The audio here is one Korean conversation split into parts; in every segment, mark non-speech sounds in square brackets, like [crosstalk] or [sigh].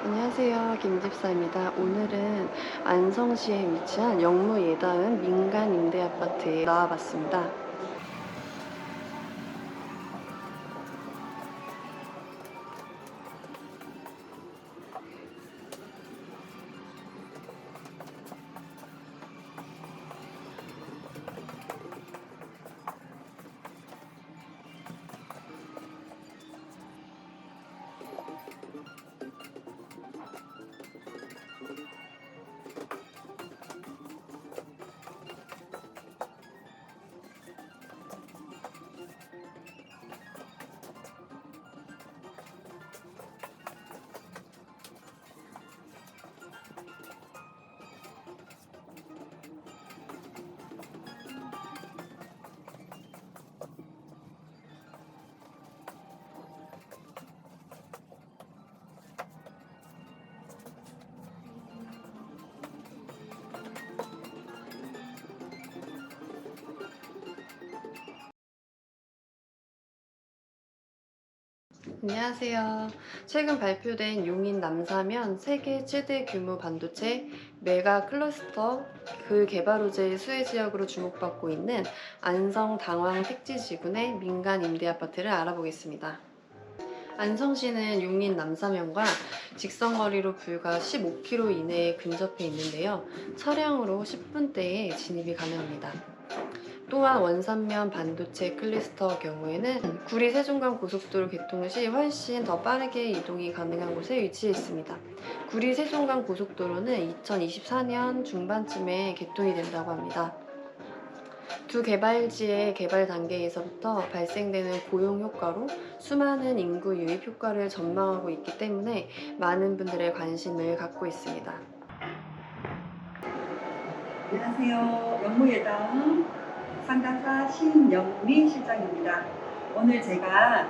안녕하세요. 김집사입니다. 오늘은 안성시에 위치한 영무 예다은 민간 임대 아파트에 나와봤습니다. 안녕하세요. 최근 발표된 용인 남사면 세계 최대 규모 반도체 메가 클러스터 그 개발 호재의 수혜 지역으로 주목받고 있는 안성 당황 택지지군의 민간 임대 아파트를 알아보겠습니다. 안성시는 용인 남사면과 직선거리로 불과 15km 이내에 근접해 있는데요. 차량으로 10분대에 진입이 가능합니다. 또한 원산면 반도체 클리스터 경우에는 구리 세종간 고속도로 개통 시 훨씬 더 빠르게 이동이 가능한 곳에 위치해 있습니다. 구리 세종간 고속도로는 2024년 중반쯤에 개통이 된다고 합니다. 두 개발지의 개발 단계에서부터 발생되는 고용 효과로 수많은 인구 유입 효과를 전망하고 있기 때문에 많은 분들의 관심을 갖고 있습니다. 안녕하세요. 영무예당 상가사 신영미 실장입니다. 오늘 제가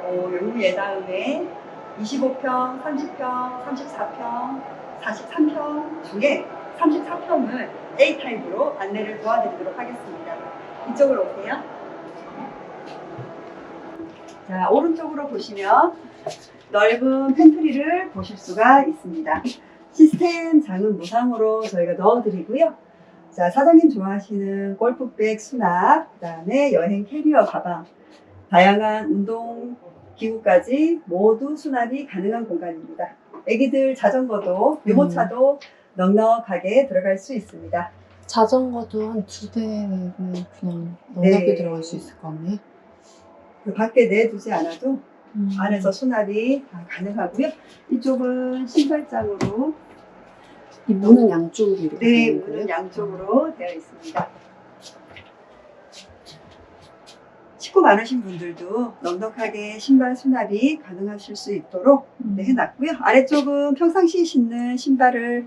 어, 영무예당의 25평, 30평, 34평, 43평 중에 34평을 A타입으로 안내를 도와드리도록 하겠습니다. 이쪽으로 오세요. 자, 오른쪽으로 보시면 넓은 팬트리를 보실 수가 있습니다. 시스템 장은 무상으로 저희가 넣어드리고요. 자, 사장님 좋아하시는 골프백 수납, 그 다음에 여행 캐리어 가방, 다양한 운동 기구까지 모두 수납이 가능한 공간입니다. 애기들 자전거도, 유모차도 넉넉하게 들어갈 수 있습니다. 자전거도 한 두 대는 그냥 넉넉히 들어갈 수 있을 것 같네요. 그 밖에 내두지 않아도 음. 안에서 수납이 다 가능하고요. 이쪽은 신발장으로 이 문은 양쪽으로 이렇게 네, 되는 문은 거예요? 양쪽으로 되어 있습니다. 식구 많으신 분들도 넉넉하게 신발 수납이 가능하실 수 있도록 음. 네, 해놨고요. 아래쪽은 평상시에 신는 신발을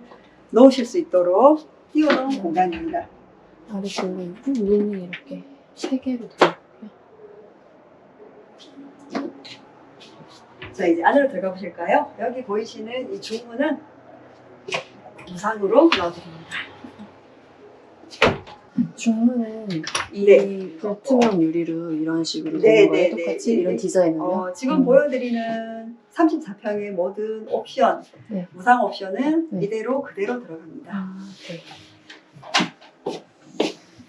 넣으실 수 있도록 띄워놓은 공간입니다. 아래쪽은 문이 이렇게 세 개로 되어 자, 이제 안으로 들어가 보실까요? 여기 보이시는 이 중문은 무상으로 넣어드립니다. 중문은 이 네. 불투명 유리로 이런 식으로 네, 되는 거예요? 네, 똑같이 네, 이런 네. 디자인은요? 어, 지금 음. 보여드리는 34평의 모든 옵션, 네. 무상 옵션은 네. 이대로 그대로 들어갑니다. 아, 네.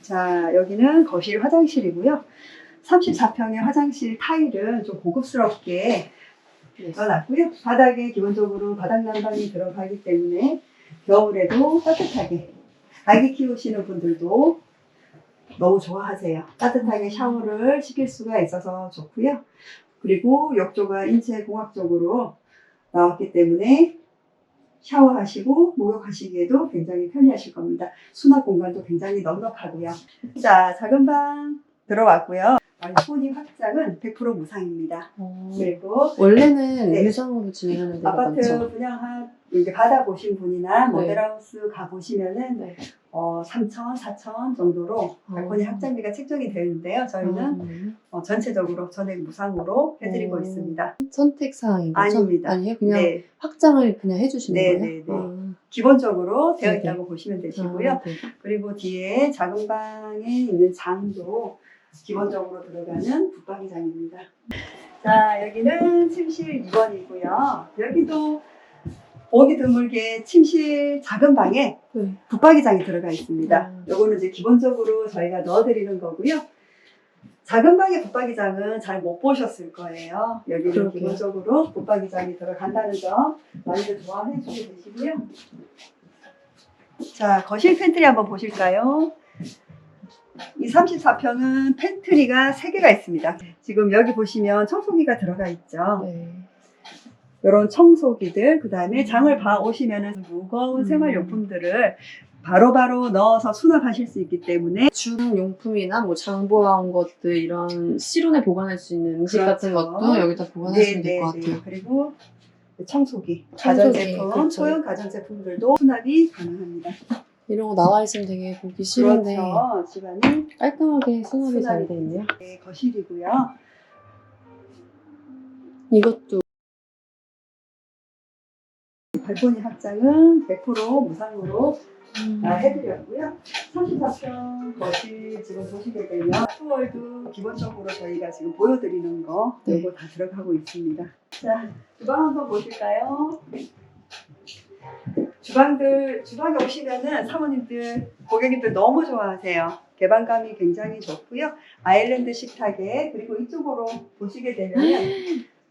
자, 여기는 거실 화장실이고요. 34평의 화장실 타일은 좀 고급스럽게 네. 넣어놨고요. 바닥에 기본적으로 바닥 난방이 들어가기 때문에 겨울에도 따뜻하게 아기 키우시는 분들도 너무 좋아하세요. 따뜻하게 샤워를 시킬 수가 있어서 좋고요. 그리고 욕조가 인체공학적으로 나왔기 때문에 샤워하시고 목욕하시기에도 굉장히 편리하실 겁니다. 수납 공간도 굉장히 넉넉하고요. 자, 작은 방 들어왔고요. 발코니 확장은 100% 무상입니다. 어, 그리고 원래는 네. 유상으로 진행하는 데가 아파트 많죠? 분양한 이제 받아보신 분이나 네. 모델하우스 가보시면은 네. 어, 3천, 4천 정도로 발코니 어. 확장비가 책정이 되어 있는데요. 저희는 음, 어, 전체적으로 전액 무상으로 해드리고 음. 있습니다. 선택 사항인 거죠? 아닙니다. 아니에요? 그냥 네, 확장을 그냥 해주시는 네, 거예요? 네, 네. 아, 기본적으로 되어 네, 있다고 보시면 되시고요. 아, 네. 그리고 뒤에 작은 방에 있는 장도 기본적으로 들어가는 붙박이장입니다. 자, 여기는 침실 2번이고요. 여기도 보기 드물게 침실 작은 방에 네. 붙박이장이 들어가 있습니다. 음. 요거는 이제 기본적으로 저희가 넣어드리는 거고요. 작은 방의 붙박이장은 잘 못 보셨을 거예요. 여기는 그러게요. 기본적으로 붙박이장이 들어간다는 점 많이들 좋아해 주시고 계시고요. 자, 거실 팬트리 한번 보실까요? 이 34평은 팬트리가 3개가 있습니다. 지금 여기 보시면 청소기가 들어가 있죠. 네. 이런 청소기들, 그 다음에 장을 봐 오시면은 무거운 음. 생활용품들을 바로바로 넣어서 수납하실 수 있기 때문에 중용품이나 뭐 장보아온 것들 이런 실온에 보관할 수 있는 음식 같은 그렇죠. 것도 여기다 보관하시면 될 것 같아요. 그리고 청소기, 청소기, 가전제품, 그렇죠. 소형 가전제품들도 수납이 가능합니다. 이런 거 나와 있으면 되게 보기 싫은데 그렇죠. 집안이 깔끔하게 수납이 잘 수납이 돼 있네요. 네, 거실이고요. 이것도 발코니 확장은 100% 무상으로 음. 다 해드렸고요. 34평 거실 지금 보시게 되면 투월도 기본적으로 저희가 지금 보여드리는 거 네. 이거 다 들어가고 있습니다. 자, 주방 한번 보실까요? 주방들, 주방에 오시면은 사모님들, 고객님들 너무 좋아하세요. 개방감이 굉장히 좋고요. 아일랜드 식탁에 그리고 이쪽으로 보시게 되면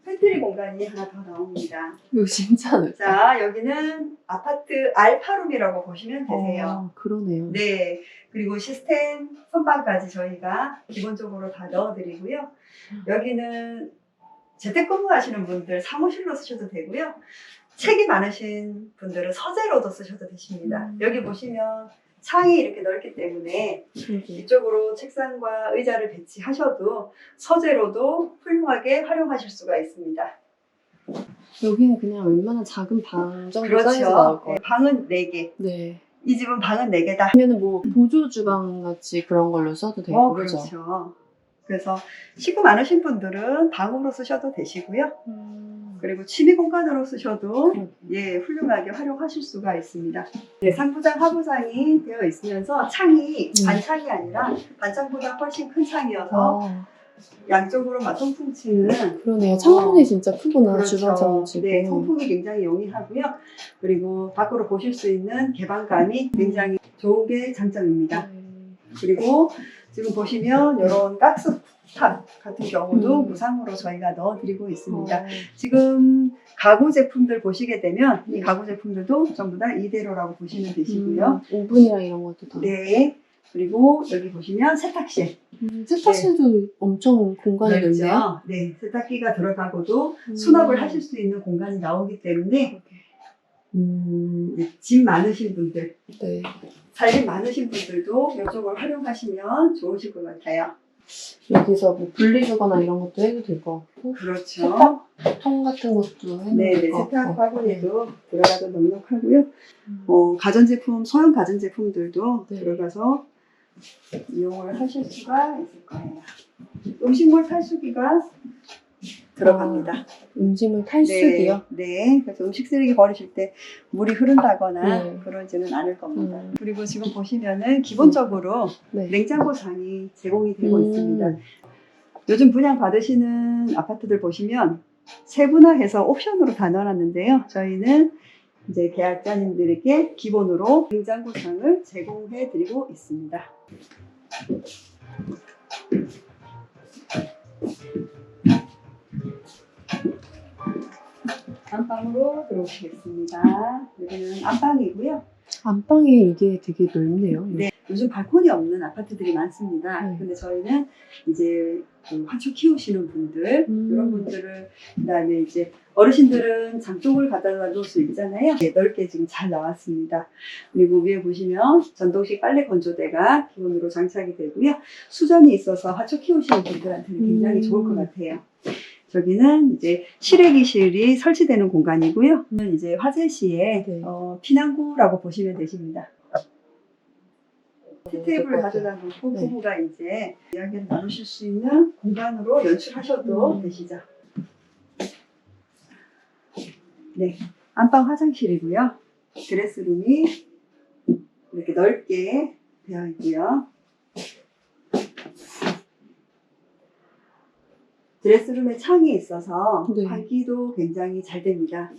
팬트리 공간이 하나 더 나옵니다. 이거 진짜 넓다. 자, 여기는 아파트 알파룸이라고 보시면 되세요. 어, 그러네요. 네. 그리고 시스템 선반까지 저희가 기본적으로 다 넣어드리고요. 여기는 재택근무 하시는 분들 사무실로 쓰셔도 되고요. 책이 많으신 분들은 서재로도 쓰셔도 되십니다. 음. 여기 보시면 창이 이렇게 넓기 때문에 그러게. 이쪽으로 책상과 의자를 배치하셔도 서재로도 훌륭하게 활용하실 수가 있습니다. 여기는 그냥 웬만한 작은 방 정도 사이즈 나올 그렇죠. 것 네, 같아요. 방은 4개. 네. 이 집은 방은 4개다. 아니면 뭐 보조 주방 같이 그런 걸로 써도 되고 어? 그렇죠. 그래서 식구 많으신 분들은 방으로 쓰셔도 되시고요. 음. 그리고 취미 공간으로 쓰셔도. 예, 훌륭하게 활용하실 수가 있습니다. 네, 상부장, 하부장이 되어 있으면서 창이 음. 반창이 아니라 반창보다 훨씬 큰 창이어서 아, 양쪽으로 마통풍 치는 그러네요. 창문이 진짜 크구나. 그렇죠. 주방 창문치고. 네, 통풍이 굉장히 용이하고요. 그리고 밖으로 보실 수 있는 개방감이 굉장히 좋은 게 장점입니다. 네. 그리고 지금 보시면 이런 가스 탑 같은 경우도 음. 무상으로 저희가 넣어드리고 있습니다. 어, 지금 가구 제품들 보시게 되면 이 네. 가구 제품들도 전부 다 이대로라고 보시면 되시고요. 음, 오븐이랑 이런 것도 다. 네. 그리고 여기 보시면 세탁실. 음, 세탁실도 엄청 공간이 넓네요. 네. 세탁기가 들어가고도 음. 수납을 하실 수 있는 공간이 나오기 때문에 음, 집 많으신 분들, 네. 살림 많으신 분들도 이쪽을 활용하시면 좋으실 것 같아요. 여기서 뭐 분리수거나 이런 것도 해도 될 것 같고 그렇죠. 세탁? 통 같은 것도 해도 네, 네, 될것 세탁 같고. 화분에도 들어가도 넉넉하고요. 음. 어, 가전제품, 소형 가전제품들도 네. 들어가서 이용을 하실 수가 있을 거예요. 음식물 탈수기가 들어갑니다. 음식물 탈수기요? 네, 네. 그래서 음식 쓰레기 버리실 때 물이 흐른다거나 네. 그러지는 않을 겁니다. 음. 그리고 지금 보시면은 기본적으로 네. 냉장고 장이 제공이 되고 음. 있습니다. 요즘 분양 받으시는 아파트들 보시면 세분화해서 옵션으로 다 넣어놨는데요. 저희는 이제 계약자님들에게 기본으로 냉장고 장을 제공해 드리고 있습니다. 안방으로 들어오시겠습니다. 여기는 안방이고요. 안방에 이게 되게 넓네요. 네, 요즘 발코니 없는 아파트들이 많습니다. 네. 근데 저희는 이제 그 화초 키우시는 분들, 음. 이런 분들을, 그 다음에 이제 어르신들은 장독을 갖다 놓을 수 있잖아요. 네, 넓게 지금 잘 나왔습니다. 그리고 위에 보시면 전동식 빨래 건조대가 기본으로 장착이 되고요. 수전이 있어서 화초 키우시는 분들한테는 굉장히 음. 좋을 것 같아요. 저기는 이제 실외기실이 설치되는 공간이고요. 이제 화재 시에 네. 어, 피난구라고 보시면 되십니다. 티테이블을 네, 가져다 놓고 네. 부부가 이제 이야기를 나누실 수 있는 공간으로 연출하셔도 음. 되시죠. 네, 안방 화장실이고요. 드레스룸이 이렇게 넓게 되어 있고요. 드레스룸에 창이 있어서 네. 환기도 굉장히 잘 됩니다.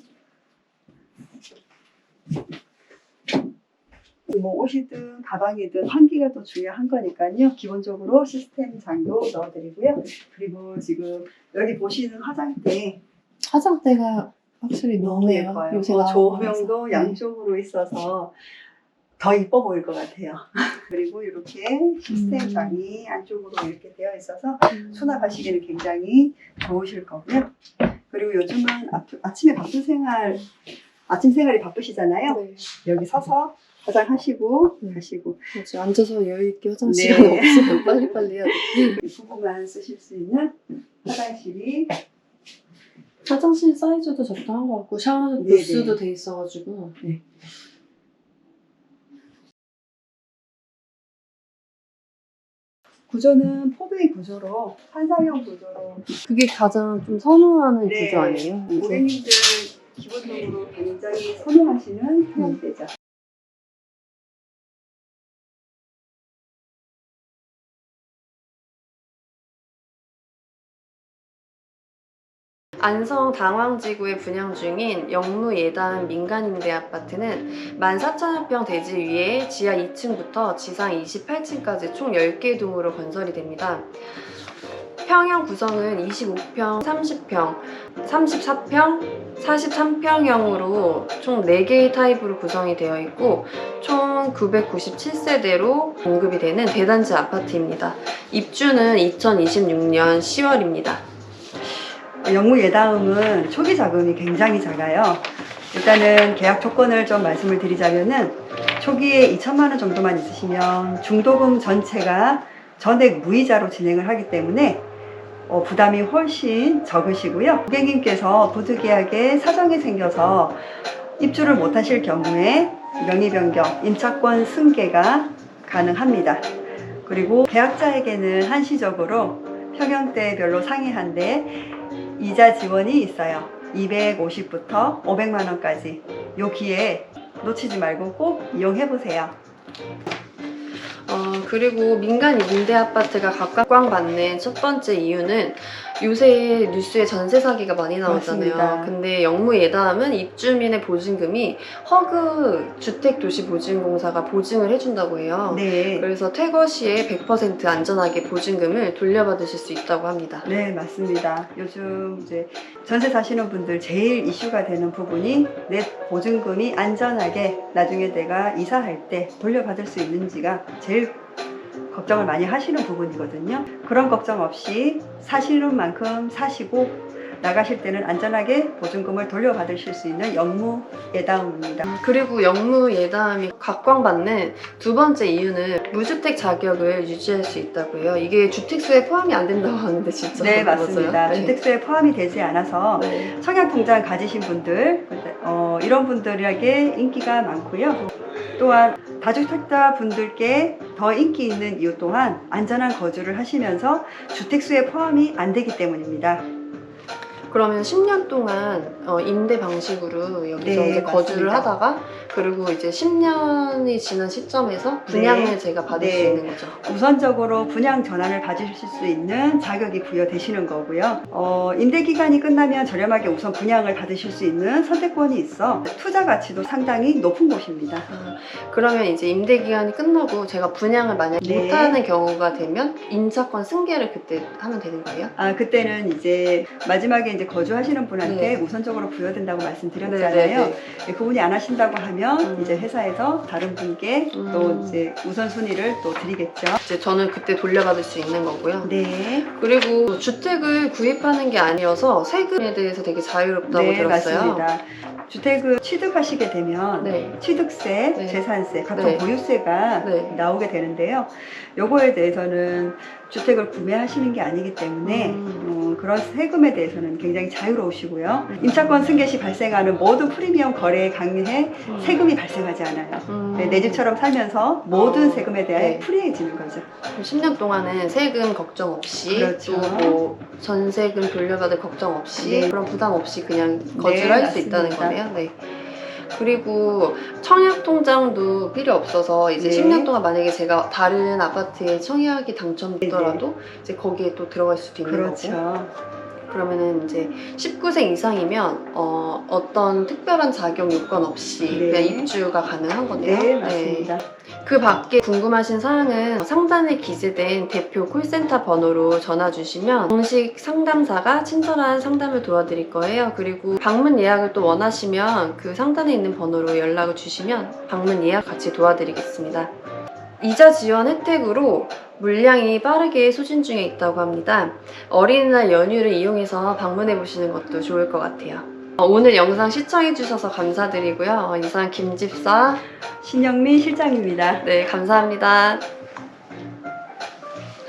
뭐 옷이든 가방이든 환기가 또 중요한 거니까요. 기본적으로 시스템 장도 넣어드리고요. 그리고 지금 여기 보시는 화장대 화장대가 확실히 너무. 예뻐요. 요새 어, 조명도. 네. 양쪽으로 있어서 더 이뻐 보일 것 같아요. [laughs] 그리고 이렇게 시스템 음. 장이 안쪽으로 이렇게 되어 있어서 음. 수납하시기는 굉장히 좋으실 거고요. 그리고 요즘은 아, 아침에 바쁜 생활, 아침 생활이 바쁘시잖아요. 네. 여기 서서 화장하시고 음. 가시고 그렇죠. 앉아서 여유 있게 화장 네. 시간 [laughs] 없으면 빨리빨리 해야 돼. [laughs] 부부만 쓰실 수 있는 화장실이 화장실 사이즈도 적당한 것 같고 샤워 네네. 부스도 돼 있어가지고 구조는 포베이 구조로 한상형 구조로 그게 가장 좀 선호하는 네. 구조 아니에요? 이게? 고객님들 기본적으로 굉장히 선호하시는 형태죠. 안성 당황지구에 분양 중인 영무 예단 민간임대 아파트는 14,000평 대지 위에 지하 2층부터 지상 28층까지 총 10개 동으로 건설이 됩니다. 평형 구성은 25평, 30평, 34평, 43평형으로 총 4개의 타입으로 구성이 되어 있고 총 997세대로 공급이 되는 대단지 아파트입니다. 입주는 2026년 10월입니다. 영무 예다음은 초기 자금이 굉장히 작아요. 일단은 계약 조건을 좀 말씀을 드리자면은 초기에 2천만 원 정도만 있으시면 중도금 전체가 전액 무이자로 진행을 하기 때문에 어, 부담이 훨씬 적으시고요. 고객님께서 보드계약에 사정이 생겨서 입주를 못하실 경우에 명의 변경, 임차권 승계가 가능합니다. 그리고 계약자에게는 한시적으로 평형대별로 상이한데 이자 지원이 있어요. 250부터 500만 원까지. 요 기회에 놓치지 말고 꼭 이용해 보세요. 어, 그리고 민간 임대 아파트가 각광받는 첫 번째 이유는 요새 뉴스에 전세 사기가 많이 나오잖아요. 맞습니다. 근데 영무 예담은 입주민의 보증금이 허그 주택 도시 보증공사가 보증을 해준다고 해요. 네. 그래서 퇴거 시에 100% 안전하게 보증금을 돌려받으실 수 있다고 합니다. 네, 맞습니다. 요즘 이제 전세 사시는 분들 제일 이슈가 되는 부분이 내 보증금이 안전하게 나중에 내가 이사할 때 돌려받을 수 있는지가 제일 걱정을 많이 하시는 부분이거든요. 그런 걱정 없이 사시는 만큼 사시고 나가실 때는 안전하게 보증금을 돌려받으실 수 있는 영무 예다움입니다. 그리고 영무 예담이 각광받는 두 번째 이유는 무주택 자격을 유지할 수 있다고 해요. 이게 주택수에 포함이 안 된다고 하는데 진짜 네? 맞습니다. 네. 주택수에 포함이 되지 않아서 네. 청약통장 가지신 분들, 어, 이런 분들에게 인기가 많고요. 또한 다주택자 분들께 더 인기 있는 이유 또한 안전한 거주를 하시면서 주택수에 포함이 안 되기 때문입니다. 그러면 10년 동안 어, 임대 방식으로 여기서 네, 이제 거주를 맞습니다. 하다가 그리고 이제 10년이 지난 시점에서 분양을 네. 제가 받을 네. 수 있는 거죠. 우선적으로 분양 전환을 받으실 수 있는 자격이 부여되시는 거고요. 어, 임대 기간이 끝나면 저렴하게 우선 분양을 받으실 수 있는 선택권이 있어 투자 가치도 상당히 높은 곳입니다. 아, 그러면 이제 임대 기간이 끝나고 제가 분양을 만약 네. 못하는 경우가 되면 임차권 승계를 그때 하면 되는 거예요? 아, 그때는 이제 마지막에 이제 거주하시는 분한테 네. 우선적으로 부여된다고 네, 말씀드렸잖아요. 네, 네. 그분이 안 하신다고 하면 음. 이제 회사에서 다른 분께 음. 또 이제 우선순위를 또 드리겠죠. 이제 저는 그때 돌려받을 수 있는 거고요. 네. 그리고 주택을 구입하는 게 아니어서 세금에 대해서 되게 자유롭다고 네, 들었어요. 맞습니다. 주택을 취득하시게 되면 네. 취득세, 네. 재산세, 각종 네. 보유세가 네. 나오게 되는데요. 요거에 대해서는 주택을 구매하시는 게 아니기 때문에 음. 어, 그런 세금에 대해서는 굉장히 자유로우시고요. 음. 임차권 승계 시 발생하는 모든 프리미엄 거래에 강요해 음. 세금이 발생하지 않아요. 음. 네, 내 집처럼 살면서 모든 어, 세금에 대해 네. 프리해지는 거죠. 그럼 10년 동안은 세금 걱정 없이 그렇죠. 또뭐 전세금 돌려받을 걱정 없이 네. 그런 부담 없이 그냥 거주를 네, 할수 있다는 맞습니다. 거네요. 네. 그리고 청약 통장도 필요 없어서 이제 네. 10년 동안 만약에 제가 다른 아파트에 청약이 당첨되더라도 이제 거기에 또 들어갈 수도 있는 거고. 그렇죠. 그러면은 이제 19세 이상이면 어, 어떤 특별한 자격 요건 없이 네. 그냥 입주가 가능한 거네요. 네, 맞습니다. 그 밖에 궁금하신 사항은 상단에 기재된 대표 콜센터 번호로 전화 주시면 공식 상담사가 친절한 상담을 도와드릴 거예요. 그리고 방문 예약을 또 원하시면 그 상단에 있는 번호로 연락을 주시면 방문 예약 같이 도와드리겠습니다. 이자 지원 혜택으로 물량이 빠르게 소진 중에 있다고 합니다. 어린이날 연휴를 이용해서 방문해 보시는 것도 좋을 것 같아요. 어, 오늘 영상 시청해주셔서 감사드리고요. 어, 이상 김집사 신영민 실장입니다. 네, 감사합니다.